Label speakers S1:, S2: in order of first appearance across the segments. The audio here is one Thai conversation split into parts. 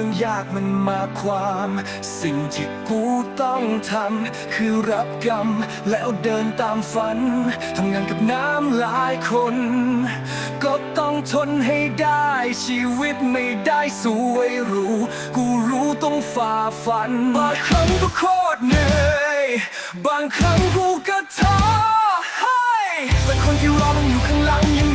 S1: ื่องยากมันมาความ สิ่งที่กูต้องทำคือรับกรรมแล้วเดินตามฝันทำงานกับน้ำหลายคน ก็ต้องทนให้ได้ชีวิตไม่ได้สวยหรู กูรู้ต้องฝ่าฟัน บางครั้งก็โคตรเหนื่อยบางครั้งกูก็ท้อให้แต่คนที่รอมันอยู่ข้างหลังยัง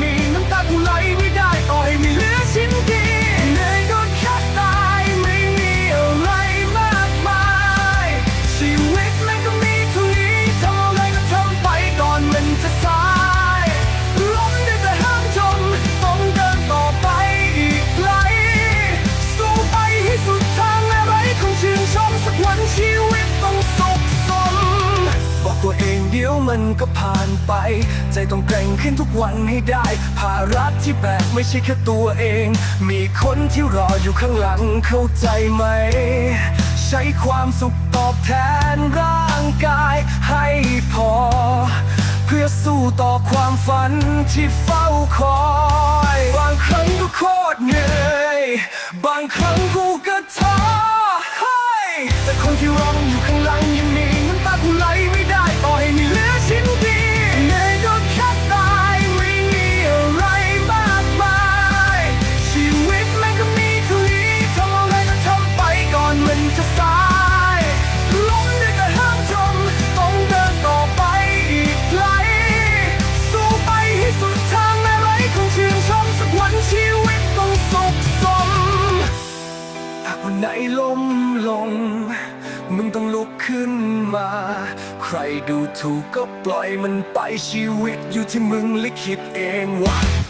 S1: มันก็ผ่านไป ใจต้องแกร่งขึ้นทุกวันให้ได้ ภาระที่แบกไม่ใช่แค่ตัวเอง มีคนที่รออยู่ข้างหลังเข้าใจไหม ใช้ความสุขตอบแทนร่างกายให้พอ เพื่อสู้ต่อความฝันที่เฝ้าคอยบางครั้งก็โคตรเหนื่อยบางครั้งกูก็ท้อให้แต่คนที่รออยู่ข้าง ไหนล้มลง มึงต้องลุกขึ้นมา ใครดูถูกก็ปล่อยมันไปชีวิตอยู่ที่มึงลิขิตเองวะ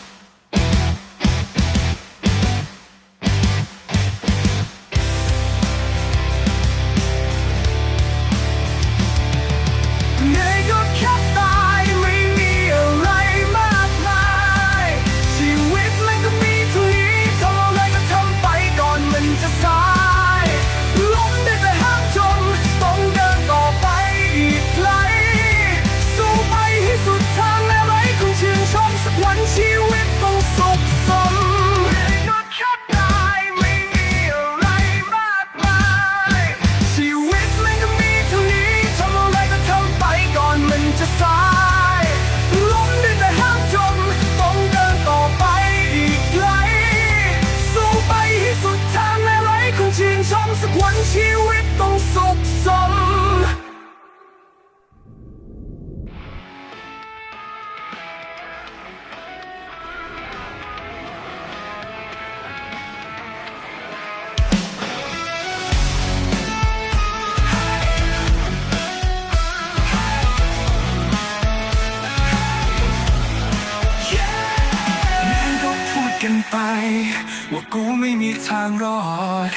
S1: างรอด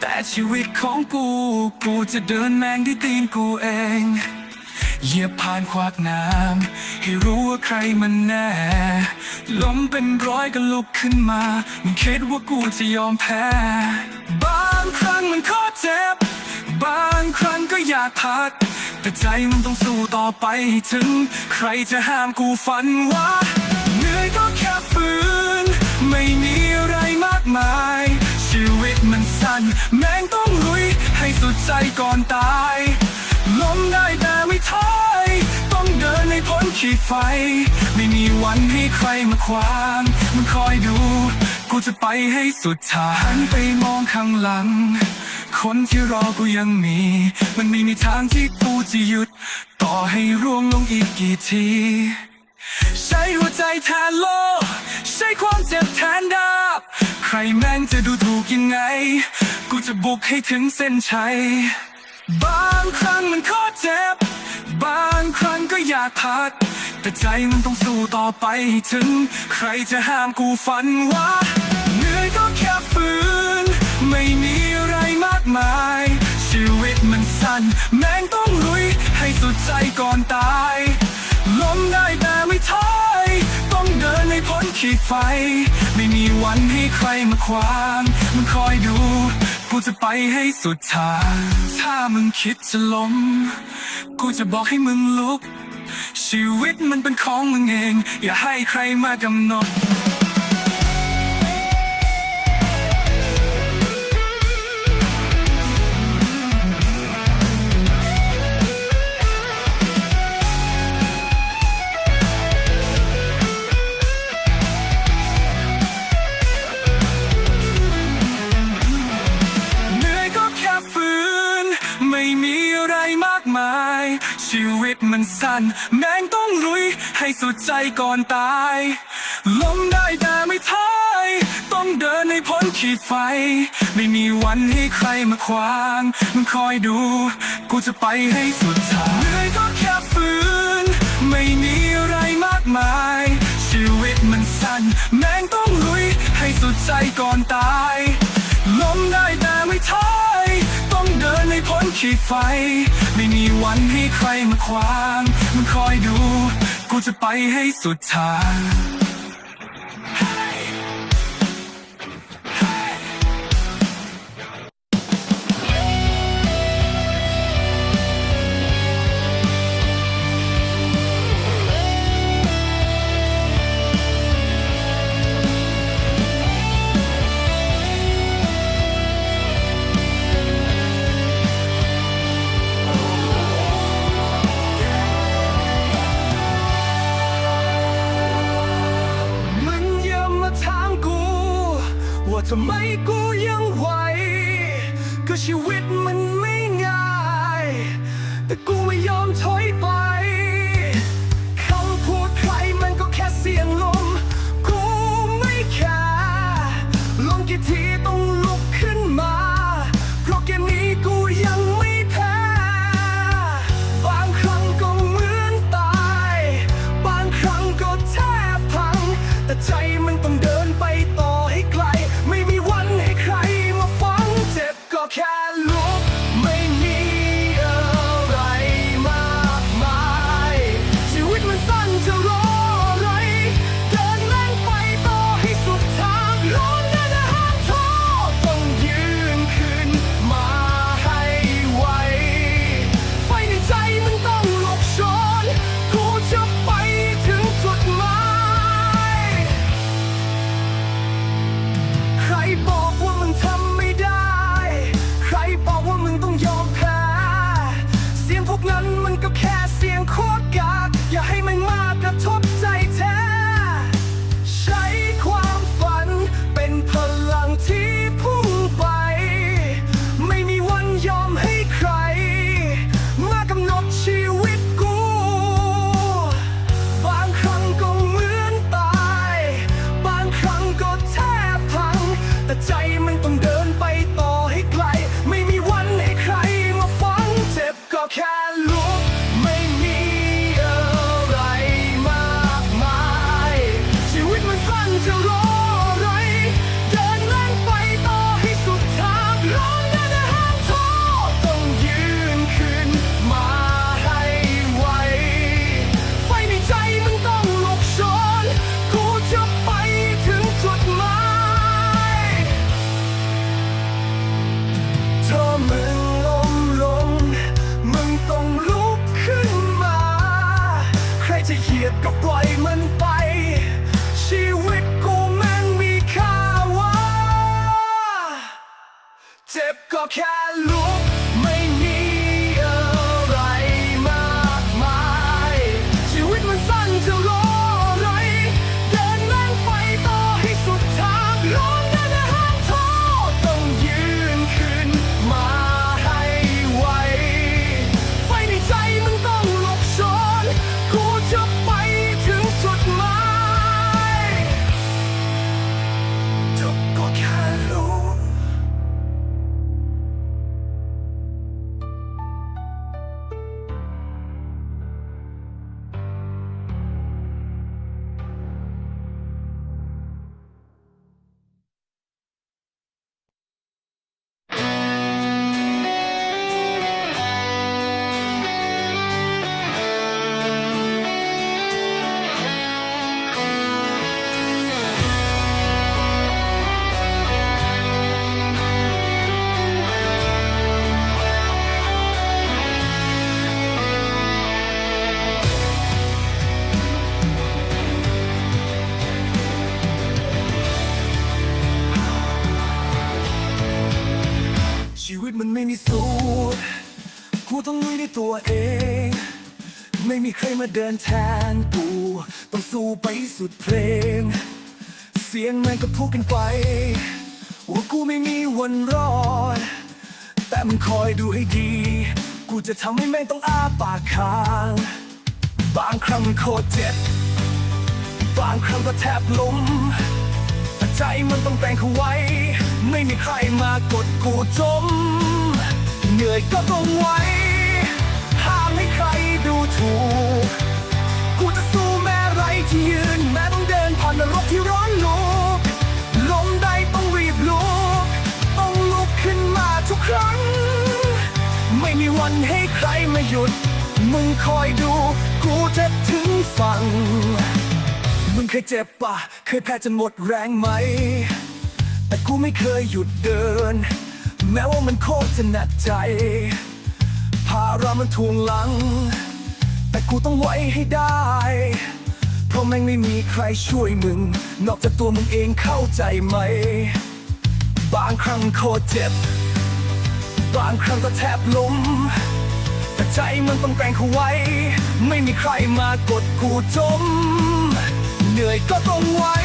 S1: แต่ชีวิตของกู กูจะเดินแมงด้วยตีนกูเองเหยียบผ่านขวากน้ำให้รู้ว่าใครมันแน่ ล้มเป็นร้อยก็ลุกขึ้นมามึงคิดว่ากูจะยอมแพ้ บางครั้งมันโคตรเจ็บ บางครั้งก็อยากพัก แต่ใจมันต้องสู้ต่อไปให้ถึง ใครจะห้ามกูฝันว่าเหนื่อยก็แค่ฝืน ไม่มีอะไรมากมาย ชีวิตมันสั้น แม่งต้องลุยให้สุดใจก่อนตาย ล้มได้แต่ไม่ถอยต้องเดินให้พ้นขีดไฟ ไม่มีวันให้ใครมาขวางมันคอยดู กูจะไปให้สุดทางหันไปมองข้างหลัง คนที่รอกูยังมี มันไม่มีทางที่กูจะหยุด ต่อให้ร่วงลงอีกกี่ที ใช้หัวใจแทนโลก ใช้ความเจ็บแทนดาบ ใครแม่งจะดูถูกยังไง กูจะบุกให้ถึงเส้นชัย บางครั้งมันโคตรเจ็บ บางครั้งก็อยากพัก แต่ใจมันต้องสู้ต่อไปให้ถึง ใครจะห้ามกูฝันว่าเหนื่อยก็แค่ฝืน ไม่มีอะไรมากมาย ชีวิตมันสั้น แม่งต้องลุยให้สุดใจก่อนตายล้มได้ ที่ไฟ ไม่มีวันให้ใครมาขวางมันคอยดู กูจะไปให้สุดทาง ถ้ามึงคิดจะล้ม กูจะบอกให้มึงลุก ชีวิตมันเป็นของมึงเอง อย่าให้ใครมากำหนด สั้นแม่งต้องลุยให้สุดใจก่อนตาย ล้มได้แต่ไม่ท้ายต้องเดินให้พ้นขีดไฟ ไม่มีวันให้ใครมาขวางมึงคอยดู กูจะไปให้สุดทางเหนื่อยก็แค่ฝืน ไม่มีอะไรมากมาย ชีวิตมันสั้นแม่งต้องลุยให้สุดใจก่อนตาย ขีดไฟ ไม่มีวันให้ใครมาขวางมึงคอยดู กูจะไปให้สุดทาง ว่าทำไมกูยังไหว ก็ชีวิตมันไม่ง่าย แต่กูไม่ยอมถอยไป จะรออะไร เดินแล่นไปต่อให้สุดทางร้อนนะนะห้ามท้อต้องยืนขึ้นมาให้ไหวไฟในใจมันต้องลุกโชน กูจะไปถึงจุดหมายถ้ามึงล้มลง มึงต้องลุกขึ้นมา ใครจะเหยียบก็ปล่อยมันไป จ็บก็ วิตมันไม่มีสูตรกูต้องลุยด้วยตัวเอง ไม่มีใครมาเดินแทนกูต้องสู้ไปสุดเพลง เสียงมันก็พูดกันไป ว่ากูไม่มีวันรอด แต่มันคอยดูให้ดี กูจะทำให้แม่งต้องอ้าปากค้าง บางครั้งมันโคตรเจ็บ บางครั้งก็แทบล้มแต่ใจมันต้องแกร่งเขาไว้ ไม่มีใครมากดกูจม เหนื่อยก็ต้องไว้ห้ามให้ใครดูถูก กูจะสู้แม้ไรที่ยืน แม้ต้องเดินผ่านนรกที่ร้อนลุกลมได้ต้องรีบลุก ต้องลุกขึ้นมาทุกครั้ง ไม่มีวันให้ใครมาหยุด มึงคอยดู กูจะถึงฝั่ง มึงเคยเจ็บปะ เคยแพ้จนหมดแรงไหม แต่กูไม่เคยหยุดเดิน แม้ว่ามันโคตรจะหนักใจ ภาระมันทวงหลัง แต่กูต้องไว้ให้ได้ เพราะแม่งไม่มีใครช่วยมึง นอกจากตัวมึงเองเข้าใจไหม บางครั้งโคตรเจ็บ บางครั้งก็แทบล้ม แต่ใจมันต้องแกร่งเข้าไว้ ไม่มีใครมากดกูจม เหนื่อยก็ต้องไว้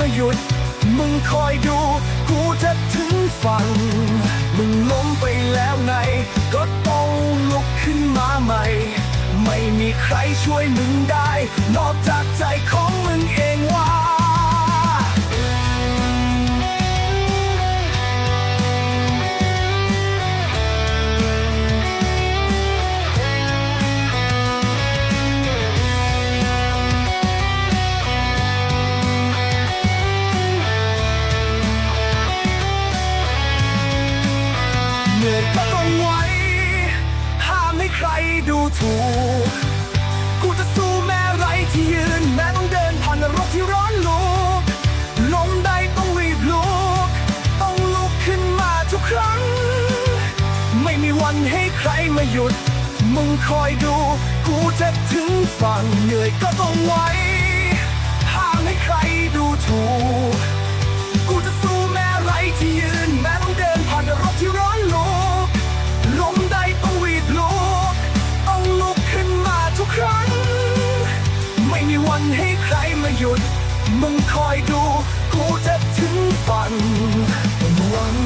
S1: มาหยุด มึงคอยดู กูจะถึงฝั่ง มึงล้มไปแล้วไง ก็ต้องลุกขึ้นมาใหม่ ไม่มีใครช่วยมึงได้ นอกจากใจของมึงเอง ใครมาหยุด มึงคอยดู กูจะถึงฝั่งเหนื่อยก็ต้องไหวห้ามให้ใครดูถูก กูจะสู้แม้ไรที่ยืน แม้ต้องเดินผ่านรถที่ร้อนลุกลมไดต้องวีดลุกต้องลุกขึ้นมาทุกครั้ง ไม่มีวันให้ใครมาหยุด มึงคอยดู กูจะถึงฝันหวัง